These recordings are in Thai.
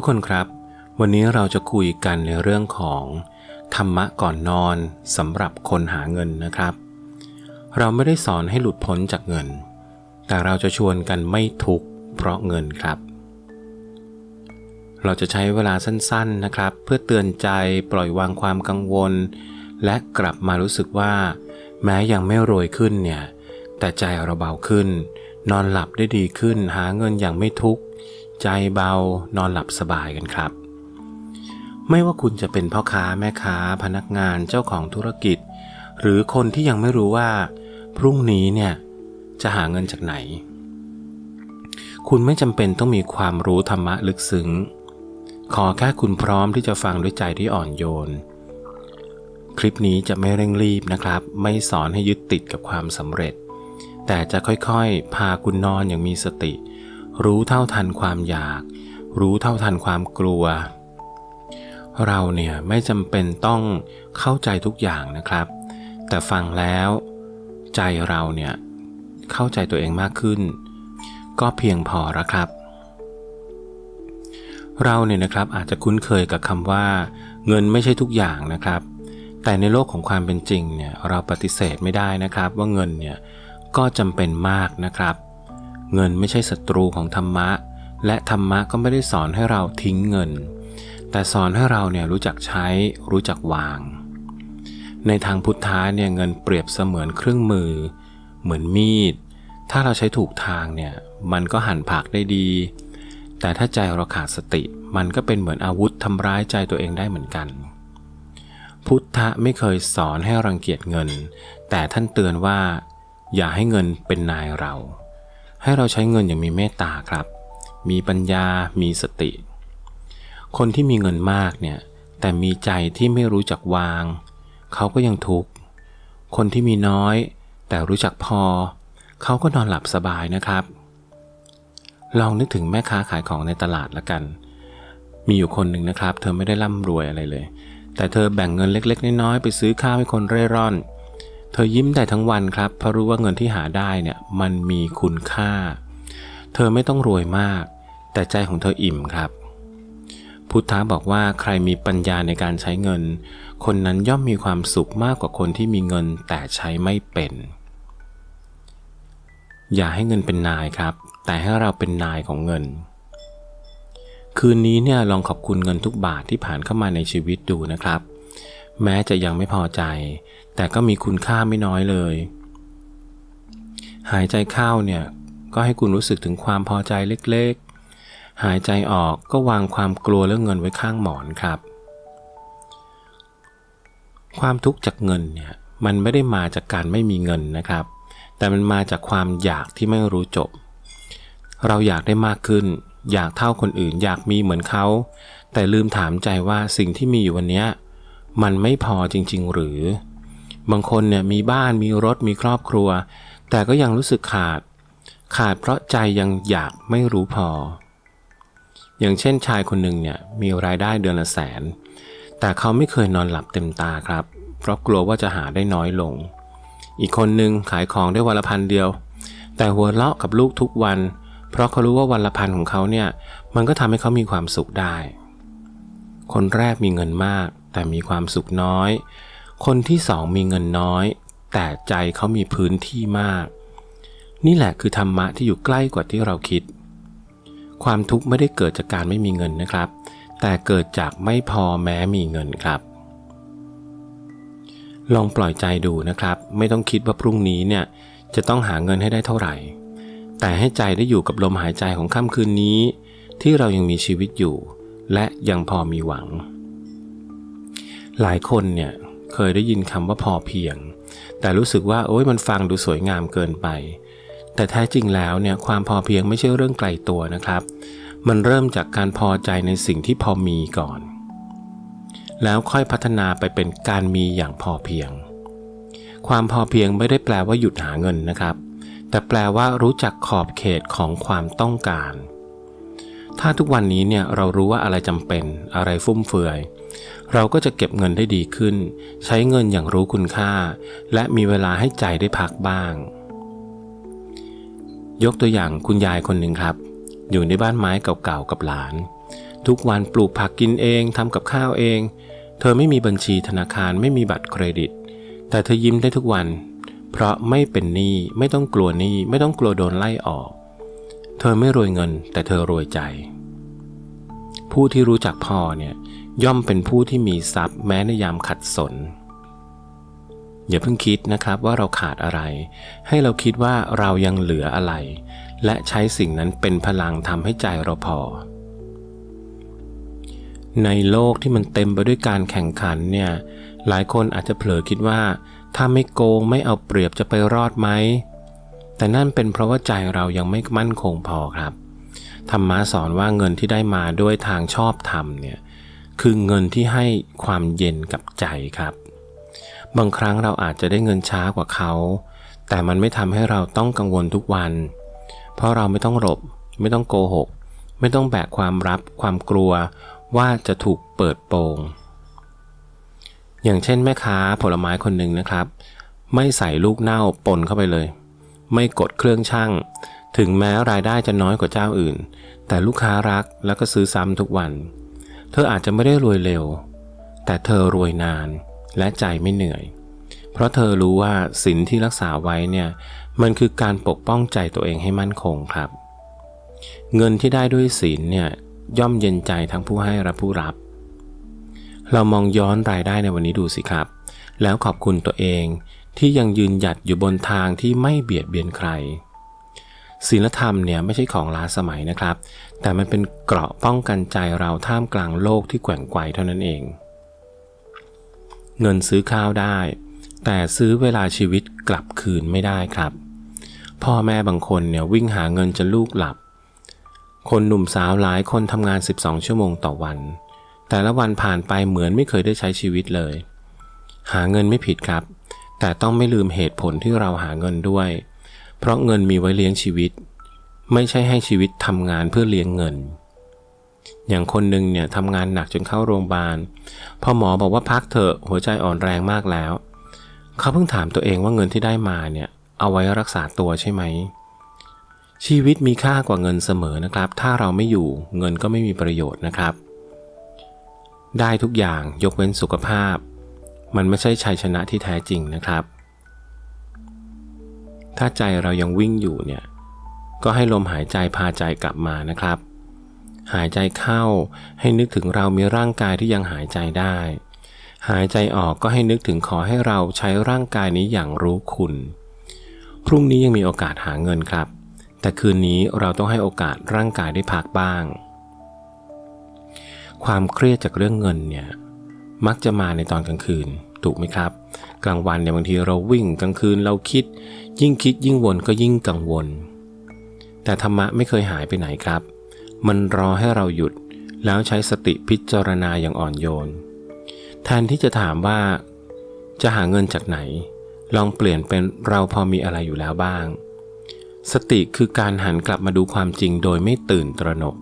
ทุกคนครับ วันนี้เราจะคุยกันในเรื่องของธรรมะก่อนนอนสำหรับคนหาเงินนะครับ เราไม่ได้สอนให้หลุดพ้นจากเงิน แต่เราจะชวนกันไม่ทุกข์เพราะเงินครับ เราจะใช้เวลาสั้นๆนะครับ เพื่อเตือนใจปล่อยวางความกังวล และกลับมารู้สึกว่า แม้ยังไม่รวยขึ้นเนี่ยแต่ใจเราเบาขึ้น นอนหลับได้ดีขึ้นหาเงินอย่างไม่ทุกข์ ใจเบานอนหลับสบายกันครับ ไม่ว่าคุณจะเป็นพ่อค้าแม่ค้า พนักงานเจ้าของธุรกิจ หรือคนที่ยังไม่รู้ว่า พรุ่งนี้เนี่ยจะหาเงินจากไหน คุณไม่จำเป็นต้องมีความรู้ธรรมะลึกซึ้ง ขอแค่คุณพร้อมที่จะฟังด้วยใจที่อ่อนโยน คลิปนี้จะไม่เร่งรีบนะครับ ไม่สอนให้ยึดติดกับความสำเร็จ แต่จะค่อยๆ พาคุณนอนอย่างมีสติ รู้เท่าทันความอยาก รู้เท่าทันความกลัว เราเนี่ยไม่จำเป็นต้องเข้าใจทุกอย่างนะครับ แต่ฟังแล้ว ใจเราเนี่ยเข้าใจตัวเองมากขึ้น ก็เพียงพอล้วครับ เราเนี่ยนะครับอาจจะคุ้นเคยกับคำว่า เงินไม่ใช่ทุกอย่างนะครับ แต่ในโลกของความเป็นจริงเนี่ยเราปฏิเสธไม่ได้นะครับ ว่าเงินเนี่ยก็จำเป็นมากนะครับ เงินไม่ใช่ศัตรูของธรรมะ และธรรมะก็ไม่ได้สอนให้เราทิ้งเงิน แต่สอนให้เราเนี่ยรู้จักใช้รู้จักวาง ในทางพุทธะเนี่ยเงินเปรียบเสมือนเครื่องมือ เหมือนมีด ถ้าเราใช้ถูกทางเนี่ยมันก็หั่นผักได้ดี แต่ถ้าใจเราขาดสติ มันก็เป็นเหมือนอาวุธทำร้ายใจตัวเองได้เหมือนกัน พุทธะไม่เคยสอนให้รังเกียจเงิน แต่ท่านเตือนว่า อย่าให้เงินเป็นนายเรา ให้เราใช้เงินอย่างมีเมตตาครับ มีปัญญา มีสติ คนที่มีเงินมากเนี่ยแต่มีใจที่ไม่รู้จักวาง เขาก็ยังทุกข์ คนที่มีน้อย แต่รู้จักพอ เขาก็นอนหลับสบายนะครับ ลองนึกถึงแม่ค้าขายของในตลาดละกัน มีอยู่คนหนึ่งนะครับ เธอไม่ได้ร่ำรวยอะไรเลย แต่เธอแบ่งเงินเล็ก ๆ น้อยๆไปซื้อข้าวให้คนเร่ร่อน เธอยิ้มได้ทั้งวันครับเพราะรู้ว่าเงินที่หาได้เนี่ยมันมีคุณค่า เธอไม่ต้องรวยมาก แต่ใจของเธออิ่มครับ พุทธะบอกว่าใครมีปัญญาในการใช้เงิน คนนั้นย่อมมีความสุขมากกว่าคนที่มีเงินแต่ใช้ไม่เป็น อย่าให้เงินเป็นนายครับ แต่ให้เราเป็นนายของเงิน คืนนี้เนี่ยลองขอบคุณเงินทุกบาทที่ผ่านเข้ามาในชีวิตดูนะครับ แม้จะยังไม่พอใจ แต่ก็มีคุณค่าไม่น้อยเลย หายใจเข้าเนี่ยก็ให้คุณรู้สึกถึงความพอใจเล็กๆ หายใจออกก็วางความกลัวเรื่องเงินไว้ข้างหมอนครับ ความทุกข์จากเงินเนี่ยมันไม่ได้มาจากการไม่มีเงินนะครับ แต่มันมาจากความอยากที่ไม่รู้จบ เราอยากได้มากขึ้น อยากเท่าคนอื่น อยากมีเหมือนเขา แต่ลืมถามใจว่าสิ่งที่มีอยู่วันนี้ มันไม่พอจริง ๆ หรือ บางคนเนี่ยมีบ้านมีรถมีครอบครัว แต่ก็ยังรู้สึกขาด ขาดเพราะใจยังอยากไม่รู้พอ อย่างเช่นชายคนหนึ่งเนี่ยมีรายได้เดือนละแสน แต่เขาไม่เคยนอนหลับเต็มตาครับ เพราะกลัวว่าจะหาได้น้อยลง อีกคนหนึ่งขายของได้วันละพันเดียว แต่หัวเราะกับลูกทุกวัน เพราะเขารู้ว่าวันละพันของเขาเนี่ยมันก็ทำให้เขามีความสุขได้ คนแรกมีเงินมาก แต่มีความสุขน้อย คนที่สองมีเงินน้อย แต่ใจเขามีพื้นที่มาก นี่แหละคือธรรมะที่อยู่ใกล้กว่าที่เราคิด ความทุกข์ไม่ได้เกิดจากการไม่มีเงินนะครับ แต่เกิดจากไม่พอแม้มีเงินครับ ลองปล่อยใจดูนะครับ ไม่ต้องคิดว่าพรุ่งนี้เนี่ยจะต้องหาเงินให้ได้เท่าไหร่ แต่ให้ใจได้อยู่กับลมหายใจของค่ำคืนนี้ ที่เรายังมีชีวิตอยู่ และยังพอมีหวัง หลายคนเนี่ยเคยได้ยินคำว่าพอเพียง แต่รู้สึกว่าโอ้ยมันฟังดูสวยงามเกินไป แต่แท้จริงแล้วเนี่ยความพอเพียงไม่ใช่เรื่องไกลตัวนะครับ มันเริ่มจากการพอใจในสิ่งที่พอมีก่อน แล้วค่อยพัฒนาไปเป็นการมีอย่างพอเพียง ความพอเพียงไม่ได้แปลว่าหยุดหาเงินนะครับ แต่แปลว่ารู้จักขอบเขตของความต้องการ ถ้าทุกวันนี้เนี่ยเรารู้ว่าอะไรจำเป็นอะไรฟุ่มเฟือย เราก็จะเก็บเงินได้ดีขึ้น ใช้เงินอย่างรู้คุณค่า และมีเวลาให้ใจได้พักบ้าง ยกตัวอย่างคุณยายคนหนึ่งครับ อยู่ในบ้านไม้เก่าๆกับหลาน ทุกวันปลูกผักกินเองทำกับข้าวเอง เธอไม่มีบัญชีธนาคารไม่มีบัตรเครดิต แต่เธอยิ้มได้ทุกวัน เพราะไม่เป็นหนี้ไม่ต้องกลัวหนี้ไม่ต้องกลัวโดนไล่ออก เธอไม่รวยเงินแต่เธอรวยใจผู้ที่รู้จักพ่อเนี่ย ย่อมเป็นผู้ที่มีทรัพย์แม้ในยามขัดสน อย่าเพิ่งคิดนะครับว่าเราขาดอะไร ให้เราคิดว่าเรายังเหลืออะไร และใช้สิ่งนั้นเป็นพลังทำให้ใจเราพอ ในโลกที่มันเต็มไปด้วยการแข่งขันเนี่ย หลายคนอาจจะเผลอคิดว่า ถ้าไม่โกงไม่เอาเปรียบจะไปรอดไหม แต่นั่นเป็นเพราะว่าใจเรายังไม่มั่นคงพอครับธรรมะสอนว่าเงินที่ได้มาด้วยทางชอบธรรมเนี่ย คือเงินที่ให้ความเย็นกับใจครับ บางครั้งเราอาจจะได้เงินช้ากว่าเขา แต่มันไม่ทำให้เราต้องกังวลทุกวัน เพราะเราไม่ต้องหลบ ไม่ต้องโกหก ไม่ต้องแบกความรับความกลัวว่าจะถูกเปิดโปง อย่างเช่นแม่ค้าผลไม้คนหนึ่งนะครับ ไม่ใส่ลูกเน่าปนเข้าไปเลย ไม่กดเครื่องช่างถึงแม้รายได้จะน้อยกว่าเจ้าอื่น แต่ลูกค้ารักแล้วก็ซื้อซ้ำทุกวันเเธออาจจะไม่ได้รวยเร็ว แต่เธอรวยนานและใจไม่เหนื่อย เพราะเธอรู้ว่าสินที่รักษาไว้เนี่ยมันคือการปกป้องใจตัวเองให้มั่นคงครับ เงินที่ได้ด้วยศีลเนี่ยย่อมเย็นใจทั้งผู้ให้และผู้รับ เรามองย้อนรายได้ในวันนี้ดูสิครับ แล้วขอบคุณตัวเองที่ยังยืนหยัดอยู่บนทางที่ไม่เบียดเบียนใครศีลธรรมเนี่ยไม่ใช่ของล้าสมัยนะครับ แต่มันเป็นเกราะป้องกันใจเราท่ามกลางโลกที่แกว่งไกวเท่านั้นเอง เงินซื้อข้าวได้ แต่ซื้อเวลาชีวิตกลับคืนไม่ได้ครับ พ่อแม่บางคนเนี่ยวิ่งหาเงินจนลูกหลับ คนหนุ่มสาวหลายคนทำงาน 12 ชั่วโมงต่อวัน แต่ละวันผ่านไปเหมือนไม่เคยได้ใช้ชีวิตเลย หาเงินไม่ผิดครับ แต่ต้องไม่ลืมเหตุผลที่เราหาเงินด้วย เพราะเงินมีไว้เลี้ยงชีวิต ไม่ใช่ให้ชีวิตทำงานเพื่อเลี้ยงเงิน อย่างคนหนึ่งเนี่ยทำงานหนักจนเข้าโรงพยาบาล พอหมอบอกว่าพักเถอะหัวใจอ่อนแรงมากแล้ว เขาเพิ่งถามตัวเองว่าเงินที่ได้มาเนี่ยเอาไว้รักษาตัวใช่ไหม ชีวิตมีค่ากว่าเงินเสมอนะครับ ถ้าเราไม่อยู่เงินก็ไม่มีประโยชน์นะครับ ได้ทุกอย่างยกเว้นสุขภาพ มันไม่ใช่ชัยชนะที่แท้จริงนะครับ ถ้าใจเรายังวิ่งอยู่เนี่ย ก็ให้ลมหายใจพาใจกลับมานะครับ หายใจเข้าให้นึกถึงเรามีร่างกายที่ยังหายใจได้ หายใจออกก็ให้นึกถึงขอให้เราใช้ร่างกายนี้อย่างรู้คุณ พรุ่งนี้ยังมีโอกาสหาเงินครับ แต่คืนนี้เราต้องให้โอกาสร่างกายได้พักบ้าง ความเครียดจากเรื่องเงินเนี่ยมักจะมาในตอนกลางคืนถูกไหมครับ กลางวันเนี่ยบางทีเราวิ่งกลางคืนเราคิด ยิ่งคิดยิ่งวนก็ยิ่งกังวล แต่ธรรมะไม่เคยหายไปไหนครับ มันรอให้เราหยุดแล้วใช้สติพิจารณาอย่างอ่อนโยน แทนที่จะถามว่า จะหาเงินจากไหน ลองเปลี่ยนเป็นเราพอมีอะไรอยู่แล้วบ้าง สติคือการหันกลับมาดูความจริงโดยไม่ตื่นตระหนก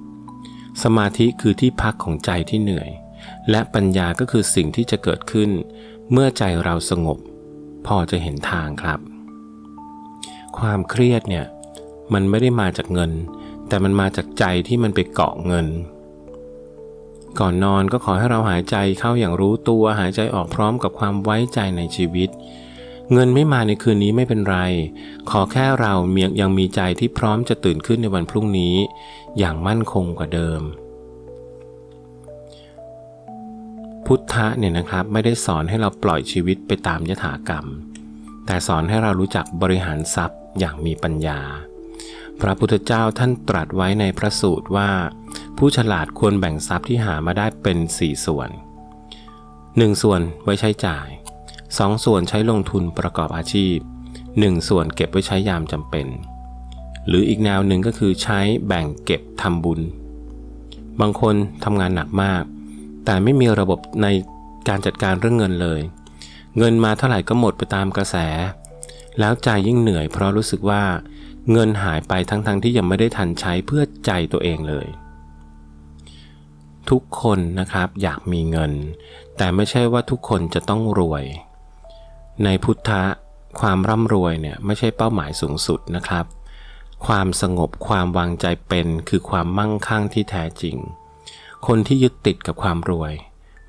สมาธิคือที่พักของใจที่เหนื่อย และปัญญาก็คือสิ่งที่จะเกิดขึ้น เมื่อใจเราสงบ พอจะเห็นทางครับ ความเครียดเนี่ย มันไม่ได้มาจากเงิน แต่มันมาจากใจที่มันไปเกาะเงิน ก่อนนอนก็ขอให้เราหายใจเข้าอย่างรู้ตัวหายใจออกพร้อมกับความไว้ใจในชีวิต เงินไม่มาในคืนนี้ไม่เป็นไร ขอแค่เราเมียยังมีใจที่พร้อมจะตื่นขึ้นในวันพรุ่งนี้ อย่างมั่นคงกว่าเดิมพุทธะเนี่ยนะครับไม่ได้สอนให้เราปล่อยชีวิตไปตามยถากรรม แต่สอนให้เรารู้จักบริหารทรัพย์อย่างมีปัญญา พระพุทธเจ้าท่านตรัสไว้ในพระสูตรว่า ผู้ฉลาดควรแบ่งทรัพย์ที่หามาได้เป็น 4 ส่วน 1 ส่วนไว้ใช้จ่าย 2 ส่วนใช้ลงทุนประกอบอาชีพ 1 ส่วนเก็บไว้ใช้ยามจำเป็น หรืออีกแนวหนึ่งก็คือใช้แบ่งเก็บทำบุญ บางคนทำงานหนักมาก แต่ไม่มีระบบในการจัดการเรื่องเงินเลย เงินมาเท่าไหร่ก็หมดไปตามกระแส แล้วใจยิ่งเหนื่อยเพราะรู้สึกว่า เงินหายไปทั้งๆทที่ยังไม่ได้ทันใช้เพื่อใจตัวเองเลย ทุกคนนะครับอยากมีเงิน แต่ไม่ใช่ว่าทุกคนจะต้องรวย ในพุทธะความร่ำรวยเนี่ยไม่ใช่เป้าหมายสูงสุดนะครับ ความสงบความวางใจเป็นคือความมั่งคั่งที่แท้จริง คนที่ยึดติดกับความรวย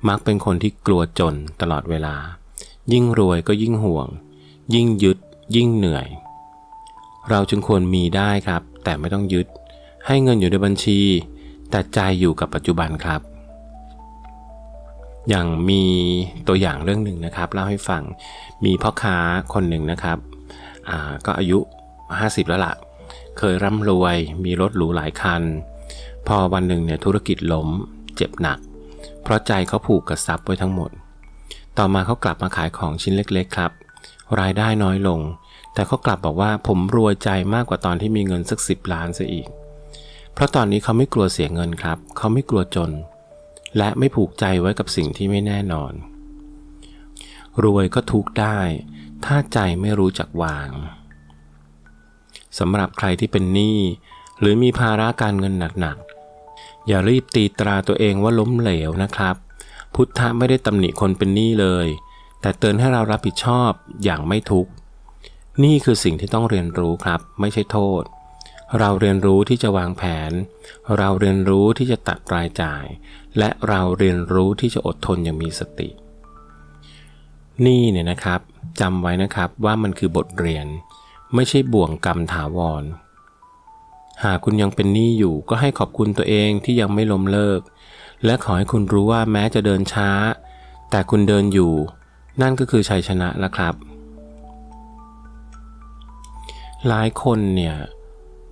มักเป็นคนที่กลัวจนตลอดเวลา ยิ่งรวยก็ยิ่งห่วง ยิ่งยึดยิ่งเหนื่อย เราจึงควรมีได้ครับ แต่ไม่ต้องยึด ให้เงินอยู่ในบัญชี แต่ใจอยู่กับปัจจุบันครับ อย่างมีตัวอย่างเรื่องหนึ่งนะครับเล่าให้ฟังมีพ่อค้าคนหนึ่งนะครับอ่าก็อายุ 50 แล้วล่ะ เคยร่ำรวยมีรถหรูหลายคัน พอวันหนึ่งเนี่ยธุรกิจล้มเจ็บหนัก เพราะใจเขาผูกกับทรัพย์ไว้ทั้งหมด ต่อมาเขากลับมาขายของชิ้นเล็ก ๆ ครับ รายได้น้อยลง แต่เขากลับบอกว่าผมรวยใจมากกว่าตอนที่มีเงินสักสิบล้านซะอีก เพราะตอนนี้เขาไม่กลัวเสียเงินครับ เขาไม่กลัวจน และไม่ผูกใจไว้กับสิ่งที่ไม่แน่นอน รวยก็ทุกได้ ถ้าใจไม่รู้จักวางสำหรับใครที่เป็นหนี้หรือมีภาระการเงินหนักๆ อย่ารีบตีตราตัวเองว่าล้มเหลวนะครับ พุทธะไม่ได้ตำหนิคนเป็นหนี้เลย แต่เตือนให้เรารับผิดชอบอย่างไม่ทุกข์ นี่คือสิ่งที่ต้องเรียนรู้ครับ ไม่ใช่โทษ เราเรียนรู้ที่จะวางแผน เราเรียนรู้ที่จะตัดรายจ่าย และเราเรียนรู้ที่จะอดทนอย่างมีสติ นี่เนี่ยนะครับจำไว้นะครับว่ามันคือบทเรียน ไม่ใช่บ่วงกรรมถาวร หากคุณยังเป็นหนี้อยู่ก็ให้ขอบคุณตัวเองที่ยังไม่ล้มเลิก และขอให้คุณรู้ว่าแม้จะเดินช้า แต่คุณเดินอยู่ นั่นก็คือชัยชนะแล้วครับ หลายคนเนี่ย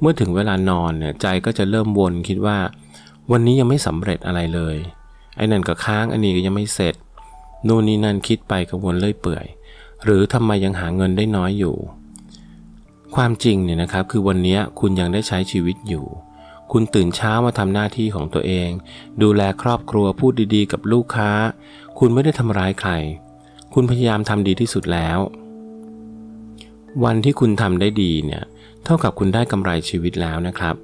เมื่อถึงเวลานอนเนี่ยใจก็จะเริ่มวนคิดว่า วันนี้ยังไม่สำเร็จอะไรเลย ไอ้นั่นก็ค้างอันนี้ก็ยังไม่เสร็จนู่นนี่นั่นคิดไปกังวลเลื่อยเปื่อย หรือทำไมยังหาเงินได้น้อยอยู่ ความจริงเนี่ยนะครับคือวันนี้คุณยังได้ใช้ชีวิตอยู่ คุณตื่นเช้ามาทำหน้าที่ของตัวเอง ดูแลครอบครัวพูดดีๆ กับลูกค้า คุณไม่ได้ทำร้ายใคร คุณพยายามทำดีที่สุดแล้ว วันที่คุณทำได้ดีเนี่ย เท่ากับคุณได้กำไรชีวิตแล้วนะครับ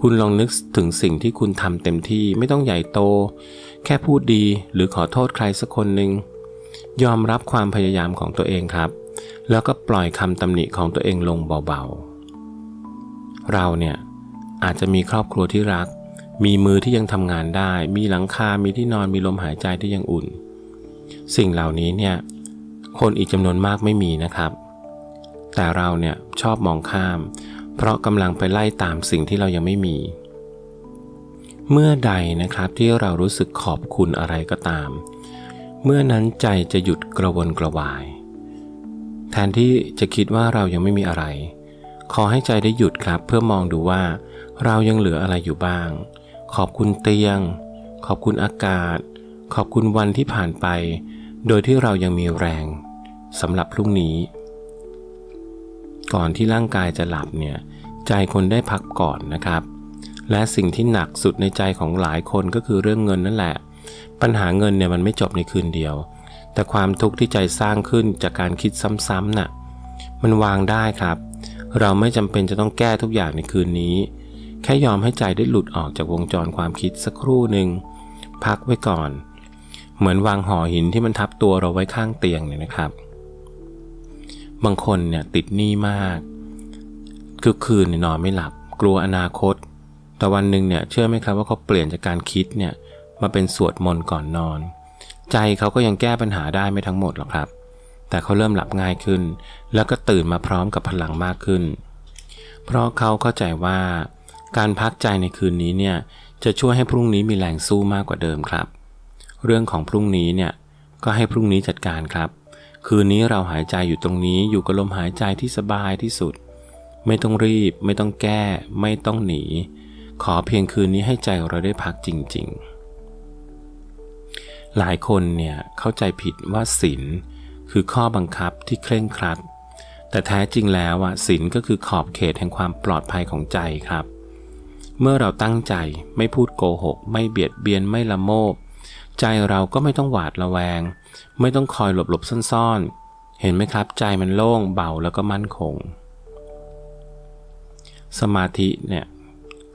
คุณลองนึกถึงสิ่งที่คุณทำเต็มที่ไม่ต้องใหญ่โต แค่พูดดีหรือขอโทษใครสักคนหนึ่งยอมรับความพยายามของตัวเองครับ แล้วก็ปล่อยคำตำหนิของตัวเองลงเบาๆ เราเนี่ยอาจจะมีครอบครัวที่รัก มีมือที่ยังทำงานได้ มีหลังคา มีที่นอน มีลมหายใจที่ยังอุ่น สิ่งเหล่านี้เนี่ย คนอีกจำนวนมากไม่มีนะครับ แต่เราเนี่ยชอบมองข้าม เพราะกำลังไปไล่ตามสิ่งที่เรายังไม่มี เมื่อใดนะครับที่เรารู้สึกขอบคุณอะไรก็ตาม เมื่อนั้นใจจะหยุดกระวนกระวาย แทนที่จะคิดว่าเรายังไม่มีอะไร ขอให้ใจได้หยุดครับ เพื่อมองดูว่า เรายังเหลืออะไรอยู่บ้าง ขอบคุณเตียง ขอบคุณอากาศ ขอบคุณวันที่ผ่านไป โดยที่เรายังมีแรงสำหรับพรุ่งนี้ ก่อนที่ร่างกายจะหลับเนี่ยใจคนได้พักก่อนนะครับ และสิ่งที่หนักสุดในใจของหลายคนก็คือเรื่องเงินนั่นแหละ ปัญหาเงินเนี่ยมันไม่จบในคืนเดียว แต่ความทุกข์ที่ใจสร้างขึ้นจากการคิดซ้ำๆน่ะมันวางได้ครับ เราไม่จำเป็นจะต้องแก้ทุกอย่างในคืนนี้ แค่ยอมให้ใจได้หลุดออกจากวงจรความคิดสักครู่หนึ่งพักไว้ก่อน เหมือนวางห่อหินที่มันทับตัวเราไว้ข้างเตียงเนี่ยนะครับ บางคนเนี่ยติดหนี้มากคือคืนเนี่ยนอนไม่หลับ กลัวอนาคต แต่วันหนึ่งเนี่ยเชื่อไหมครับว่าเขาเปลี่ยนจากการคิดเนี่ยมาเป็นสวดมนต์ก่อนนอน ใจเขาก็ยังแก้ปัญหาได้ไม่ทั้งหมดหรอกครับ แต่เขาเริ่มหลับง่ายขึ้น แล้วก็ตื่นมาพร้อมกับพลังมากขึ้น เพราะเขาเข้าใจว่า การพักใจในคืนนี้เนี่ยจะช่วยให้พรุ่งนี้มีแรงสู้มากกว่าเดิมครับ เรื่องของพรุ่งนี้เนี่ยก็ให้พรุ่งนี้จัดการครับ คืนนี้เราหายใจอยู่ตรงนี้อยู่กับลมหายใจที่สบายที่สุด ไม่ต้องรีบ ไม่ต้องแก้ ไม่ต้องหนี ขอเพียงคืนนี้ให้ใจเราได้พักจริง ๆ หลายคนเนี่ยเข้าใจผิดว่าศีลคือข้อบังคับที่เคร่งครัด แต่แท้จริงแล้วอะศีลก็คือขอบเขตแห่งความปลอดภัยของใจครับ เมื่อเราตั้งใจไม่พูดโกหก ไม่เบียดเบียนไม่ละโมบ ใจเราก็ไม่ต้องหวาดระแวง ไม่ต้องคอยหลบหลบซ่อนๆ เห็นไหมครับ ใจมันโล่งเบาแล้วก็มั่นคง สมาธิเนี่ย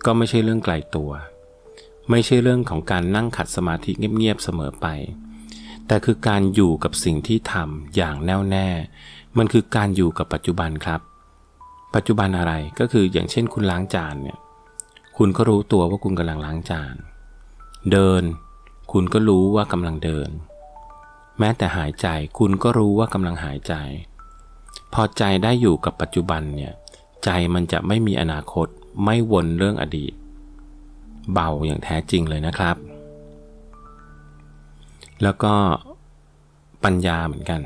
ก็ไม่ใช่เรื่องไกลตัว ไม่ใช่เรื่องของการนั่งขัดสมาธิเงียบๆเสมอไป แต่คือการอยู่กับสิ่งที่ทำอย่างแน่วแน่ มันคือการอยู่กับปัจจุบันครับ ปัจจุบันอะไรก็คืออย่างเช่นคุณล้างจานเนี่ยคุณก็รู้ตัวว่าคุณกำลังล้างจาน เดิน คุณก็รู้ว่ากำลังเดิน แม้แต่หายใจคุณก็รู้ว่ากำลังหายใจ พอใจได้อยู่กับปัจจุบันเนี่ย ใจมันจะไม่มีอนาคตไม่วนเรื่องอดีต เบาอย่างแท้จริงเลยนะครับ แล้วก็ปัญญาเหมือนกัน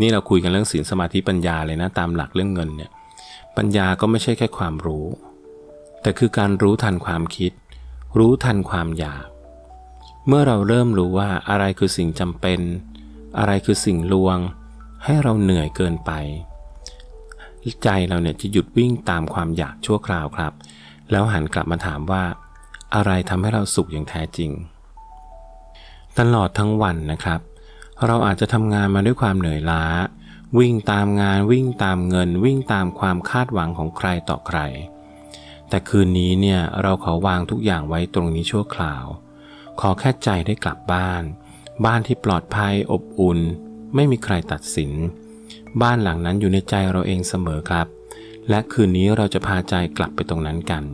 นี่เราคุยกันเรื่องศีลสมาธิปัญญาเลยนะตามหลักเรื่องเงินเนี่ย ปัญญาก็ไม่ใช่แค่ความรู้ แต่คือการรู้ทันความคิด รู้ทันความอยาก เมื่อเราเริ่มรู้ว่าอะไรคือสิ่งจำเป็น อะไรคือสิ่งลวง ให้เราเหนื่อยเกินไป ใจเราเนี่ยจะหยุดวิ่งตามความอยากชั่วคราวครับ แล้วหันกลับมาถามว่า อะไรทำให้เราสุขอย่างแท้จริง ตลอดทั้งวันนะครับ เราอาจจะทำงานมาด้วยความเหนื่อยล้า วิ่งตามงานวิ่งตามเงิน วิ่งตามความคาดหวังของใครต่อใคร แต่คืนนี้เนี่ยเราขอวางทุกอย่างไว้ตรงนี้ชั่วคราว ขอแค่ใจได้กลับบ้าน บ้านที่ปลอดภัยอบอุ่น ไม่มีใครตัดสิน บ้านหลังนั้นอยู่ในใจเราเองเสมอครับ และคืนนี้เราจะพาใจกลับไปตรงนั้นกัน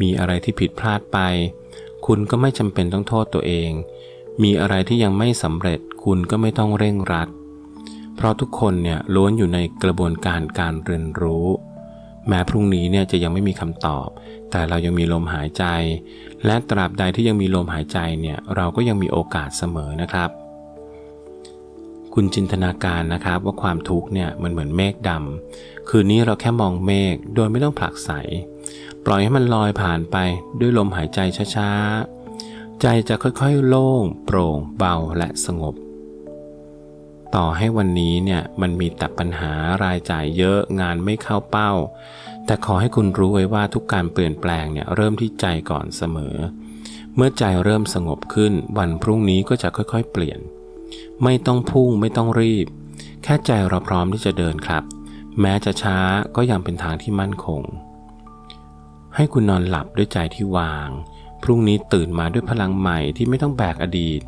มีอะไรที่ผิดพลาดไป คุณก็ไม่จำเป็นต้องโทษตัวเอง มีอะไรที่ยังไม่สำเร็จคุณก็ไม่ต้องเร่งรัด เพราะทุกคนเนี่ยล้วนอยู่ในกระบวนการการเรียนรู้ แม้พรุ่งนี้เนี่ยจะยังไม่มีคำตอบ แต่เรายังมีลมหายใจ และตราบใดที่ยังมีลมหายใจเนี่ยเราก็ยังมีโอกาสเสมอนะครับ คุณจินตนาการนะครับว่าความทุกข์เนี่ยมันเหมือนเมฆดำคืนนี้เราแค่มองเมฆโดยไม่ต้องผลักใส ปล่อยให้มันลอยผ่านไปด้วยลมหายใจช้าๆ ใจจะค่อยๆ โล่ง โปร่ง เบาและสงบ ต่อให้วันนี้เนี่ยมันมีแต่ปัญหารายจ่ายเยอะงานไม่เข้าเป้า แต่ขอให้คุณรู้ไว้ว่าทุกการเปลี่ยนแปลงเนี่ยเริ่มที่ใจก่อนเสมอ เมื่อใจเริ่มสงบขึ้น วันพรุ่งนี้ก็จะค่อยๆ เปลี่ยน ไม่ต้องพุ่งไม่ต้องรีบ แค่ใจเราพร้อมที่จะเดินครับ แม้จะช้าก็ยังเป็นทางที่มั่นคง ให้คุณนอนหลับด้วยใจที่วาง พรุ่งนี้ตื่นมาด้วยพลังใหม่ที่ไม่ต้องแบกอดีต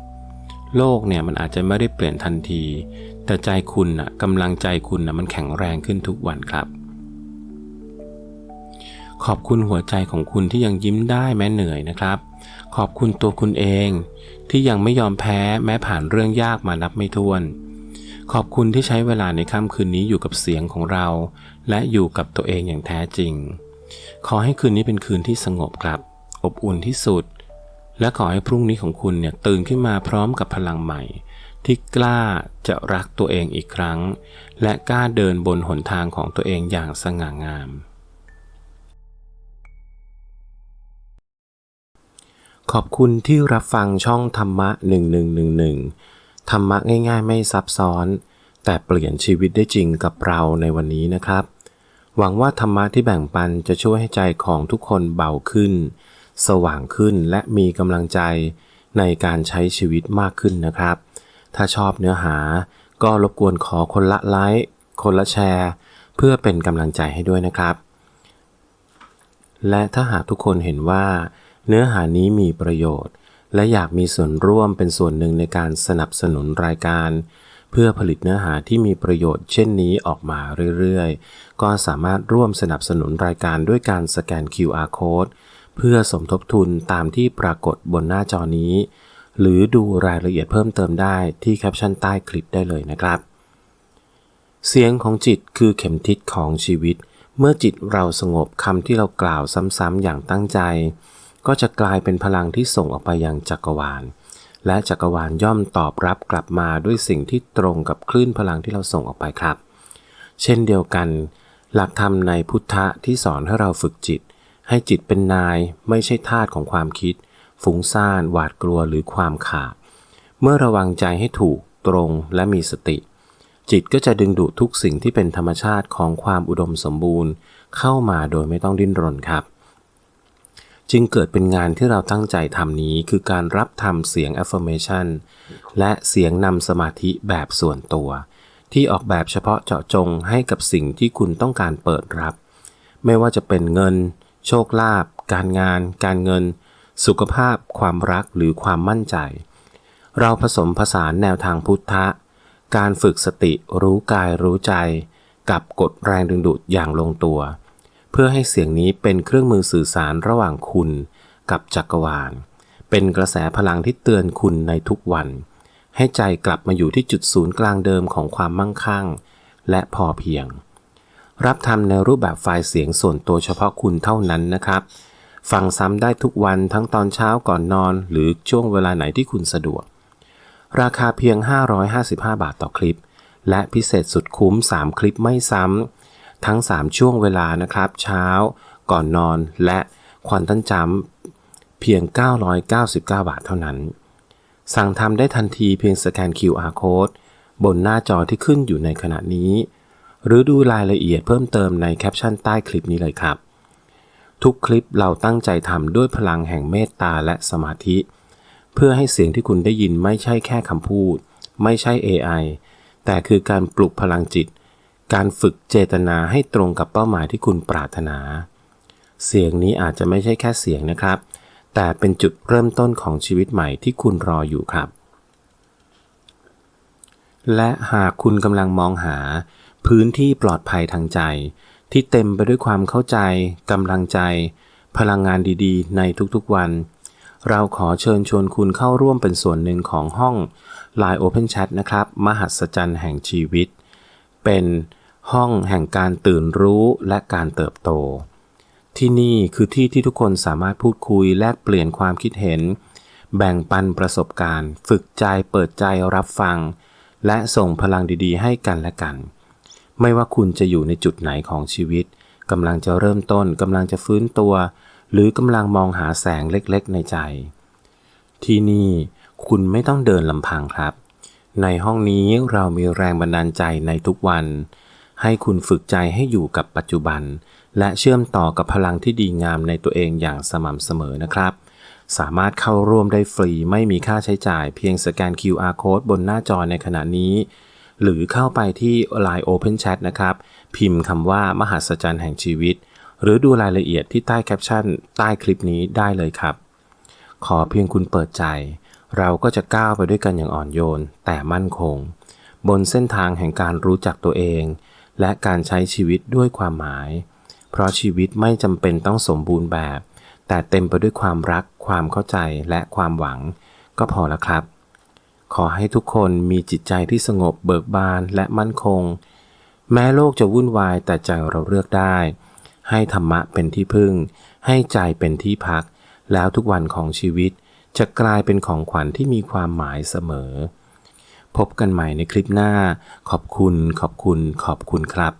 โลกเนี่ยมันอาจจะไม่ได้เปลี่ยนทันที แต่ใจคุณน่ะกำลังใจคุณน่ะมันแข็งแรงขึ้นทุกวันครับ ขอบคุณหัวใจของคุณที่ยังยิ้มได้แม้เหนื่อยนะครับ ขอบคุณตัวคุณเอง ที่ยังไม่ยอมแพ้แม้ผ่านเรื่องยากมานับไม่ถ้วน ขอบคุณที่ใช้เวลาในค่ำคืนนี้อยู่กับเสียงของเรา และอยู่กับตัวเองอย่างแท้จริง ขอให้คืนนี้เป็นคืนที่สงบครับ อบอุ่นที่สุด และขอให้พรุ่งนี้ของคุณเนี่ยตื่นขึ้นมาพร้อมกับพลังใหม่ ที่กล้าจะรักตัวเองอีกครั้ง และกล้าเดินบนหนทางของตัวเองอย่างสง่างาม ขอบคุณที่รับฟังช่องธรรมะ 1111 ธรรมะง่ายๆ ไม่ซับซ้อน แต่เปลี่ยนชีวิตได้จริงกับเราในวันนี้นะครับ หวังว่าธรรมะที่แบ่งปันจะช่วยให้ใจของทุกคนเบาขึ้น สว่างขึ้นและมีกำลังใจในการใช้ชีวิตมากขึ้นนะครับ ถ้าชอบเนื้อหาก็รบกวนขอคนละไลค์ คนละแชร์ เพื่อเป็นกำลังใจให้ด้วยนะครับ และถ้าหากทุกคนเห็นว่า เนื้อหานี้มีประโยชน์ และอยากมีส่วนร่วมเป็นส่วนหนึ่งในการสนับสนุนรายการ เพื่อผลิตเนื้อหาที่มีประโยชน์เช่นนี้ออกมาเรื่อยๆ ก็สามารถร่วมสนับสนุนรายการด้วยการสแกน QR Code เพื่อสมทบทุนตามที่ปรากฏบนหน้าจอนี้ หรือดูรายละเอียดเพิ่มเติมได้ที่แคปชั่นใต้คลิปได้เลยนะครับ เสียงของจิตคือเข็มทิศของชีวิต เมื่อจิตเราสงบคำที่เรากล่าวซ้ำๆอย่างตั้งใจ ก็จะกลายเป็นพลังที่ส่งออกไปยังจักรวาล และจักรวาลย่อมตอบรับกลับมาด้วยสิ่งที่ตรงกับคลื่นพลังที่เราส่งออกไปครับ เช่นเดียวกัน หลักธรรมในพุทธะที่สอนให้เราฝึกจิต ให้จิตเป็นนายไม่ใช่ทาสของความคิด ฟุ้งซ่าน หวาดกลัวหรือความขาด เมื่อระวังใจให้ถูกตรงและมีสติ จิตก็จะดึงดูดทุกสิ่งที่เป็นธรรมชาติของความอุดมสมบูรณ์ เข้ามาโดยไม่ต้องดิ้นรนครับ จึงเกิดเป็นงานที่เราตั้งใจทำนี้คือการรับทำเสียง affirmation และเสียงนำสมาธิแบบส่วนตัว ที่ออกแบบเฉพาะเจาะจงให้กับสิ่งที่คุณต้องการเปิดรับ ไม่ว่าจะเป็นเงิน โชคลาภการงาน การเงิน สุขภาพ ความรักหรือความมั่นใจ เราผสมผสานแนวทางพุทธะ การฝึกสติรู้กายรู้ใจ กับกฎแรงดึงดูดอย่างลงตัว เพื่อให้เสียงนี้เป็นเครื่องมือสื่อสารระหว่างคุณกับจักรวาล เป็นกระแสพลังที่เตือนคุณในทุกวัน ให้ใจกลับมาอยู่ที่จุดศูนย์กลางเดิมของความมั่งคั่ง และพอเพียง รับทำในรูปแบบไฟล์เสียงส่วนตัวเฉพาะคุณเท่านั้นนะครับ ฟังซ้ำได้ทุกวันทั้งตอนเช้าก่อนนอน หรือช่วงเวลาไหนที่คุณสะดวก ราคาเพียง 555 บาทต่อคลิป และพิเศษสุดคุ้ม 3 คลิปไม่ซ้ำทั้ง 3 ช่วงเวลานะครับ เช้า ก่อนนอน และควอนตันจัมป์เพียง 999 บาทเท่านั้น สั่งทำได้ทันทีเพียงสแกน QR code บนหน้าจอที่ขึ้นอยู่ในขณะนี้ หรือดูรายละเอียดเพิ่มเติมในแคปชั่นใต้คลิปนี้เลยครับ ทุกคลิปเราตั้งใจทำด้วยพลังแห่งเมตตาและสมาธิ เพื่อให้เสียงที่คุณได้ยินไม่ใช่แค่คำพูด ไม่ใช่ AI แต่คือการปลุกพลังจิต การฝึกเจตนาให้ตรงกับเป้าหมายที่คุณปรารถนา เสียงนี้อาจจะไม่ใช่แค่เสียงนะครับ แต่เป็นจุดเริ่มต้นของชีวิตใหม่ที่คุณรออยู่ครับ และหากคุณกำลังมองหา พื้นที่ปลอดภัยทางใจ ที่เต็มไปด้วยความเข้าใจกำลังใจ พลังงานดีๆ ในทุกๆวัน เราขอเชิญชวนคุณเข้าร่วมเป็นส่วนหนึ่งของห้อง Line Open Chat นะครับ มหัศจรรย์แห่งชีวิต เป็นห้องแห่งการตื่นรู้และการเติบโต ที่นี่คือที่ที่ทุกคนสามารถพูดคุยแลกเปลี่ยนความคิดเห็น แบ่งปันประสบการณ์ ฝึกใจเปิดใจรับฟัง และส่งพลังดีๆ ให้กันและกัน ไม่ว่าคุณจะอยู่ในจุดไหนของชีวิตกำลังจะเริ่มต้นกำลังจะฟื้นตัว หรือกำลังมองหาแสงเล็กๆ ในใจ ที่นี่คุณไม่ต้องเดินลำพังครับ ในห้องนี้เรามีแรงบันดาลใจในทุกวัน ให้คุณฝึกใจให้อยู่กับปัจจุบัน และเชื่อมต่อกับพลังที่ดีงามในตัวเองอย่างสม่ำเสมอนะครับ สามารถเข้าร่วมได้ฟรีไม่มีค่าใช้จ่ายเพียงสแกน QR code บนหน้าจอในขณะนี้ หรือเข้าไปที่ Line Open Chat นะครับ พิมพ์คำว่ามหัศจรรย์แห่งชีวิต หรือดูรายละเอียดที่ใต้แคปชั่น ใต้คลิปนี้ได้เลยครับ ขอเพียงคุณเปิดใจ เราก็จะก้าวไปด้วยกันอย่างอ่อนโยน แต่มั่นคง บนเส้นทางแห่งการรู้จักตัวเอง และการใช้ชีวิตด้วยความหมาย เพราะชีวิตไม่จำเป็นต้องสมบูรณ์แบบ แต่เต็มไปด้วยความรัก ความเข้าใจและความหวัง ก็พอแล้วครับ ขอให้ทุกคนมีจิตใจที่สงบเบิกบานและมั่นคง แม้โลกจะวุ่นวายแต่ใจเราเลือกได้ ให้ธรรมะเป็นที่พึ่ง ให้ใจเป็นที่พัก แล้วทุกวันของชีวิตจะกลายเป็นของขวัญที่มีความหมายเสมอ พบกันใหม่ในคลิปหน้า ขอบคุณ ขอบคุณ ขอบคุณครับ